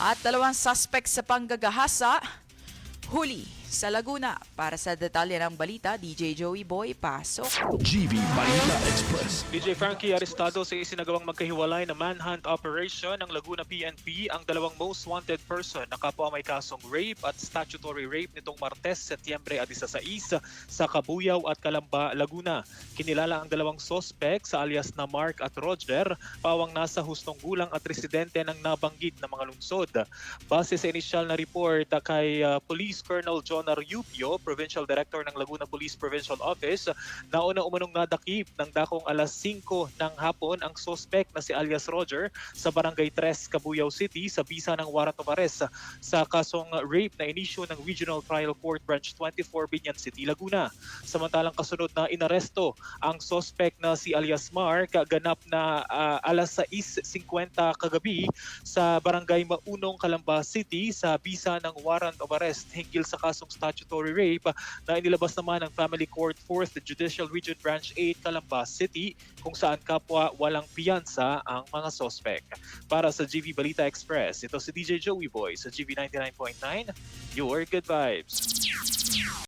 At dalawang suspect sa panggagahasa, huli sa Laguna. Para sa detalye ng balita, DJ Joey Boy, pasok. GV Balita Express. DJ Frankie arestado sa isinagawang magkahiwalay na manhunt operation ng Laguna PNP ang dalawang most wanted person na kapwa may kasong rape at statutory rape nitong Martes, Setyembre 16 sa Kabuyaw at Kalamba, Laguna. Kinilala ang dalawang sospek sa alias na Mark at Roger, pawang nasa hustong gulang at residente ng nabanggit na mga lungsod. Base sa inisyal na report kay ah, Police Colonel John Arupio, Provincial Director ng Laguna Police Provincial Office, nauna umanong nadakip ng dakong alas 5 ng hapon ang sospek na si alias Roger sa Barangay 3, Cabuyao City sa bisa ng warrant of arrest sa kasong rape na inisyo ng Regional Trial Court Branch 24 Binyan City, Laguna. Samantalang kasunod na inaresto ang sospek na si alias Mark ganap na ah, alas 6.50 kagabi sa Barangay Maunong, Calamba City sa bisa ng warrant of arrest hinggil sa kasong statutory rape na inilabas naman ng Family Court 4th Judicial Region Branch 8 Calamba City kung saan kapwa walang piyansa ang mga sospek. Para sa GV Balita Express, ito si DJ Joey Boy sa GV 99.9, your good vibes.